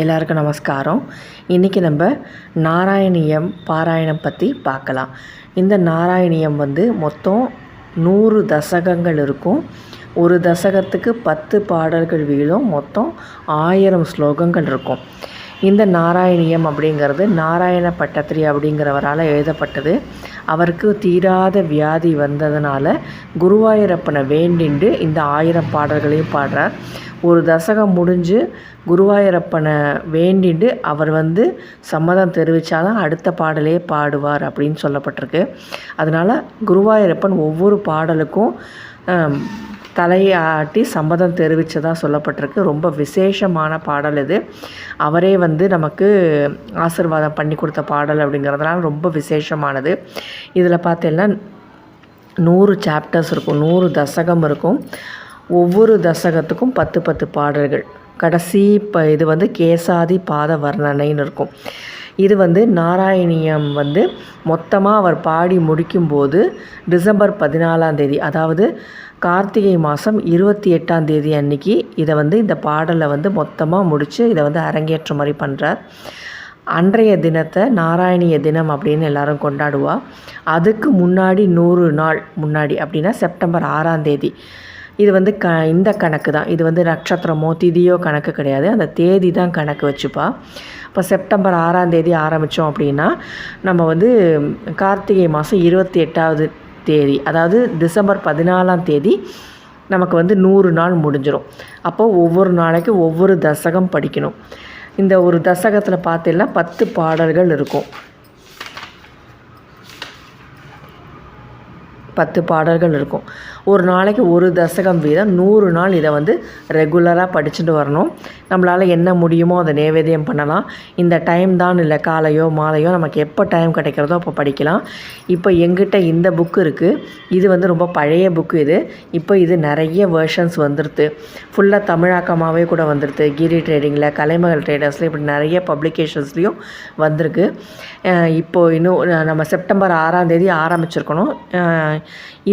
எல்லாருக்கும் நமஸ்காரம். இன்றைக்கி நம்ம நாராயணியம் பாராயணம் பற்றி பார்க்கலாம். இந்த நாராயணியம் வந்து மொத்தம் நூறு தசகங்கள் இருக்கும். ஒரு தசகத்துக்கு பத்து பாடல்கள் வீழும். மொத்தம் ஆயிரம் ஸ்லோகங்கள் இருக்கும். இந்த நாராயணியம் அப்படிங்கிறது நாராயண பட்டத்திரி அப்படிங்கிறவரால் எழுதப்பட்டது. அவருக்கு தீராத வியாதி வந்ததுனால குருவாயூரப்பனை வேண்டிண்டு இந்த ஆயிரம் பாடல்களையும் பாடுறார். ஒரு தசகம் முடிஞ்சு குருவாயூரப்பனை வேண்டிண்டு அவர் வந்து சம்மதம் தெரிவித்தாதான் அடுத்த பாடலே பாடுவார் அப்படின்னு சொல்லப்பட்டிருக்கு. அதனால் குருவாயூரப்பன் ஒவ்வொரு பாடலுக்கும் தலையாட்டி சம்மதம் தெரிவித்ததாக சொல்லப்பட்டிருக்கு. ரொம்ப விசேஷமான பாடல் இது. அவரே வந்து நமக்கு ஆசீர்வாதம் பண்ணி கொடுத்த பாடல் அப்படிங்கிறதுனால ரொம்ப விசேஷமானது. இதில் பார்த்தீங்கன்னா நூறு சாப்டர்ஸ் இருக்கும் நூறு தசகம் இருக்கும். ஒவ்வொரு தசகத்துக்கும் பத்து பத்து பாடல்கள். கடைசி இப்போ இது வந்து கேசாதி பாத வர்ணனைன்னு இருக்கும். இது வந்து நாராயணியம் வந்து மொத்தமாக அவர் பாடி முடிக்கும்போது டிசம்பர் பதினாலாம் தேதி அதாவது கார்த்திகை மாதம் இருபத்தி எட்டாம் தேதி அன்னைக்கு இதை வந்து இந்த பாடலை வந்து மொத்தமாக முடித்து இதை வந்து அரங்கேற்ற மாதிரி பண்ணுறார் அன்றைய தினத்தை நாராயணிய தினம் அப்படின்னு எல்லாரும் கொண்டாடுவா. அதுக்கு முன்னாடி நூறு நாள் முன்னாடி அப்படின்னா செப்டம்பர் ஆறாம் தேதி. இது வந்து க இந்த கணக்கு தான். இது வந்து நட்சத்திரமோ திதியோ கணக்கு கிடையாது. அந்த தேதி தான் கணக்கு வச்சுப்பா. இப்போ செப்டம்பர் ஆறாம் தேதி ஆரம்பித்தோம் அப்படின்னா நம்ம வந்து கார்த்திகை மாதம் இருபத்தி எட்டாவது தேதி அதாவது டிசம்பர் பதினாலாம் தேதி நமக்கு வந்து நூறு நாள் முடிஞ்சிடும் அப்போ ஒவ்வொரு நாளைக்கு ஒவ்வொரு தசகம் படிக்கணும். இந்த ஒரு தசகத்தில் பார்த்தீங்கன்னா பத்து பாடல்கள் இருக்கும். பத்து பாடல்கள் இருக்கும். ஒரு நாளைக்கு ஒரு தசகம் வீதம் நூறு நாள் இதை வந்து ரெகுலராக படிச்சுட்டு வரணும். நம்மளால் என்ன முடியுமோ அதை நேவேதியம் பண்ணலாம். இந்த டைம் தான் இல்லை காலையோ மாலையோ நமக்கு எப்போ டைம் கிடைக்கிறதோ அப்போ படிக்கலாம். இப்போ எங்கிட்ட இந்த புக்கு இருக்குது இது வந்து ரொம்ப பழைய புக்கு இது. இப்போ இது நிறைய வேர்ஷன்ஸ் வந்துடுது ஃபுல்லாக தமிழாக்கமாகவே கூட வந்துடுது கிரி ட்ரேடிங்கில் கலைமகள் ட்ரேடர்ஸில் இப்படி நிறைய பப்ளிகேஷன்ஸ்லேயும் வந்திருக்கு. இப்போது இன்னும் நம்ம செப்டம்பர் ஆறாம் தேதி ஆரம்பிச்சிருக்கணும்.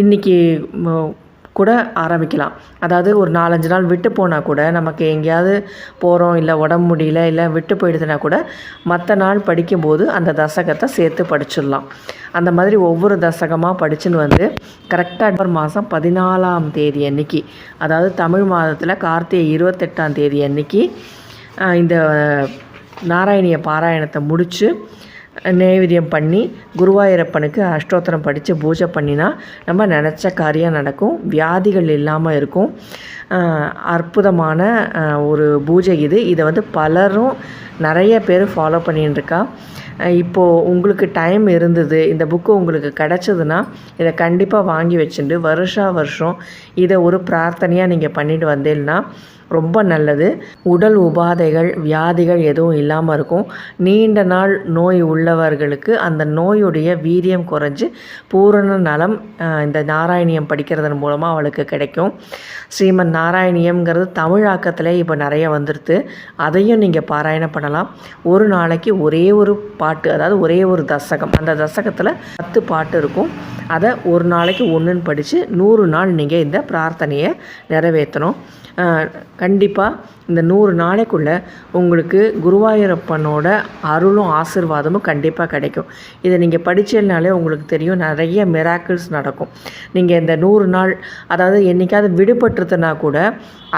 இன்றைக்கி இன்னைக்கு கூட ஆரம்பிக்கலாம். அதாவது ஒரு நாலஞ்சு நாள் விட்டு போனால் கூட நமக்கு எங்கேயாவது போகிறோம் இல்லை உடம்பு முடியல இல்லை விட்டு போயிடுதுன்னா கூட மற்ற நாள் படிக்கும்போது அந்த தசகத்தை சேர்த்து படிச்சிடலாம். அந்த மாதிரி ஒவ்வொரு தசகமாக படிச்சுன்னு வந்து கரெக்டாக மாதம் பதினாலாம் தேதி அன்னைக்கு அதாவது தமிழ் மாதத்தில் கார்த்திகை இருபத்தெட்டாம் தேதி அன்னைக்கு இந்த நாராயணிய பாராயணத்தை முடித்து நைவேத்தியம் பண்ணி குருவாயூரப்பனுக்கு அஷ்டோத்திரம் படித்து பூஜை பண்ணினா நம்ம நினச்ச காரியம் நடக்கும். வியாதிகள் இல்லாமல் இருக்கும். அற்புதமான ஒரு பூஜை இது. இதை வந்து பலரும் நிறைய பேர் ஃபாலோ பண்ணிட்டுருக்கா இப்போது உங்களுக்கு டைம் இருந்தது இந்த புக்கு உங்களுக்கு கிடச்சதுன்னா இதை கண்டிப்பாக வாங்கி வச்சுட்டு வருஷா வருஷம் இதை ஒரு பிரார்த்தனையாக நீங்கள் பண்ணிட்டு வந்தீங்கன்னா ரொம்ப நல்லது. உடல் உபாதைகள் வியாதிகள் எதுவும் இல்லாமல் இருக்கும். நீண்ட நாள் நோய் உள்ளவர்களுக்கு அந்த நோயுடைய வீரியம் குறைஞ்சு பூரண நலம் இந்த நாராயணியம் படிக்கிறதன் மூலமாக அவளுக்கு கிடைக்கும். ஸ்ரீமன் நாராயணியம்ங்கிறது தமிழாக்கத்தில் இப்போ நிறைய வந்துடுது அதையும் நீங்கள் பாராயணம் பண்ணலாம். ஒரு நாளைக்கு ஒரே ஒரு பாட்டு அதாவது ஒரே ஒரு தசகம். அந்த தசகத்தில் பத்து பாட்டு இருக்கும். அதை ஒரு நாளைக்கு ஒன்றுன்னு படித்து நூறு நாள் நீங்கள் இந்த பிரார்த்தனையை நிறைவேற்றணும். கண்டிப்பாக இந்த நூறு நாளைக்குள்ளே உங்களுக்கு குருவாயூரப்பனோட அருளும் ஆசிர்வாதமும் கண்டிப்பாக கிடைக்கும். இதை நீங்கள் படித்ததுனாலே உங்களுக்கு தெரியும் நிறைய மிராக்கிள்ஸ் நடக்கும். நீங்கள் இந்த நூறு நாள் அதாவது என்றைக்காவது விடுபட்டுருதுன்னா கூட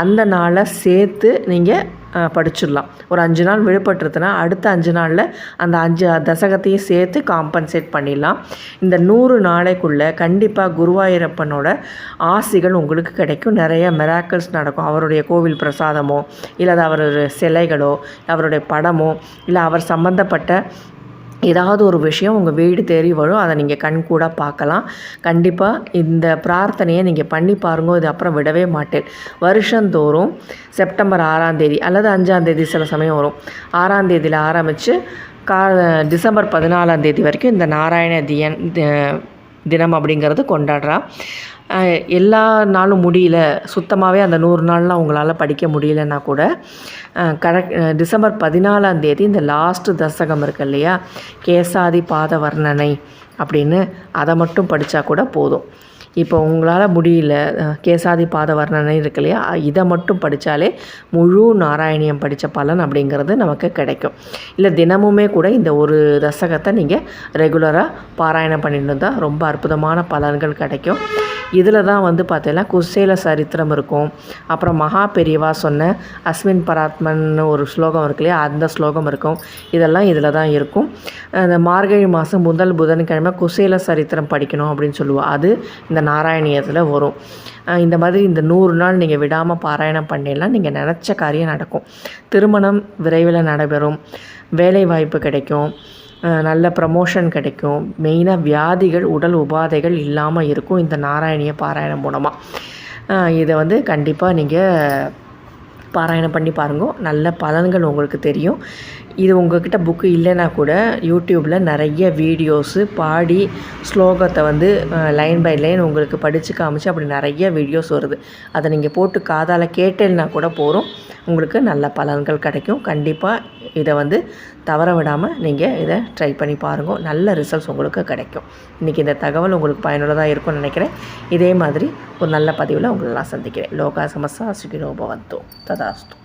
அந்த நாளை சேர்த்து நீங்கள் படிச்சிடலாம். ஒரு அஞ்சு நாள் விடுபட்டுருதுன்னா அடுத்த அஞ்சு நாளில் அந்த அஞ்சு தசகத்தையும் சேர்த்து காம்பன்சேட் பண்ணிடலாம். இந்த நூறு நாளைக்குள்ளே கண்டிப்பாக குருவாயூரப்பனோட ஆசிகள் உங்களுக்கு கிடைக்கும். நிறைய மெராக்கல்ஸ் நடக்கும். அவருடைய கோவில் பிரசாதமோ இல்லை அது அவருடைய சிலைகளோ அவருடைய படமோ இல்லை அவர் சம்மந்தப்பட்ட ஏதாவது ஒரு விஷயம் உங்கள் வீடு தேடி வரும் அதை நீங்கள் கண்கூட பார்க்கலாம். கண்டிப்பாக இந்த பிரார்த்தனையை நீங்கள் பண்ணி பாருங்க இது அப்புறம் விடவே மாட்டேன். வருஷந்தோறும் செப்டம்பர் ஆறாம் தேதி அல்லது அஞ்சாம் தேதி சில சமயம் வரும். ஆறாம் தேதியில் ஆரம்பித்து கா டிசம்பர் பதினாலாம் தேதி வரைக்கும் இந்த நாராயண தியன் தினம் அப்படிங்கிறது கொண்டாடுறா. எல்லா நாளும் முடியல. சுத்தமாகவே அந்த நூறு நாள்லாம் அவங்களால படிக்க முடியலன்னா கூட கரெக்ட் டிசம்பர் பதினாலாம் தேதி இந்த லாஸ்ட்டு தசகம் இருக்கு இல்லையா? கேசாதி பாத வர்ணனை அப்படின்னு அதை மட்டும் படித்தா கூட போதும். இப்போ உங்களால் முடியல கேசாதி பாத வர்ணனை இருக்கு இல்லையா? இதை மட்டும் படித்தாலே முழு நாராயணியம் படித்த பலன் அப்படிங்கிறது நமக்கு கிடைக்கும். இல்லை தினமுமே கூட இந்த ஒரு தசகத்தை நீங்கள் ரெகுலராக பாராயணம் பண்ணிட்டு இருந்தால் ரொம்ப அற்புதமான பலன்கள் கிடைக்கும். இதில் தான் வந்து பார்த்தீங்கன்னா குசேல சரித்திரம் இருக்கும். அப்புறம் மகா பெரியவா சொன்ன அஸ்மின் பராத்மன் ஒரு ஸ்லோகம் இருக்கு இல்லையா? அந்த ஸ்லோகம் இருக்கும். இதெல்லாம் இதில் தான் இருக்கும். அந்த மார்கழி மாதம் முதல் புதன்கிழமை குசேல சரித்திரம் படிக்கணும் அப்படின்னு சொல்லுவோம் அது இந்த நாராயணியத்தில் வரும். இந்த மாதிரி இந்த நூறு நாள் நீங்கள் விடாமல் பாராயணம் பண்ணிடலாம். நீங்கள் நினச்ச காரியம் நடக்கும். திருமணம் விரைவில் நடைபெறும். வேலை வாய்ப்பு கிடைக்கும். நல்ல ப்ரமோஷன் கிடைக்கும். மெயினாக வியாதிகள் உடல் உபாதைகள் இல்லாமல் இருக்கும் இந்த நாராயணிய பாராயணம் மூலமாக இதை வந்து கண்டிப்பாக நீங்கள் பாராயணம் பண்ணி பாருங்க. நல்ல பலன்கள் உங்களுக்கு தெரியும். இது உங்கள்கிட்ட புக்கு இல்லைன்னா கூட யூடியூப்பில் நிறைய வீடியோஸு பாடி ஸ்லோகத்தை வந்து லைன் பை லைன் உங்களுக்கு படித்து காமிச்சு அப்படி நிறைய வீடியோஸ் வருது. அதை நீங்கள் போட்டு காதால் கேட்டேன்னா கூட போகிறோம் உங்களுக்கு நல்ல பலன்கள் கிடைக்கும். கண்டிப்பாக இதை வந்து தவற விடாமல் நீங்கள் இதை ட்ரை பண்ணி பாருங்கள் நல்ல ரிசல்ட்ஸ் உங்களுக்கு கிடைக்கும். இன்றைக்கி இந்த தகவல் உங்களுக்கு பயனுள்ளதாக இருக்கும்னு நினைக்கிறேன். இதே மாதிரி ஒரு நல்ல பதிவில் உங்களெல்லாம் சந்திக்கிறேன். லோகா சமஸ்தா சுகினோ ததாஸ்து.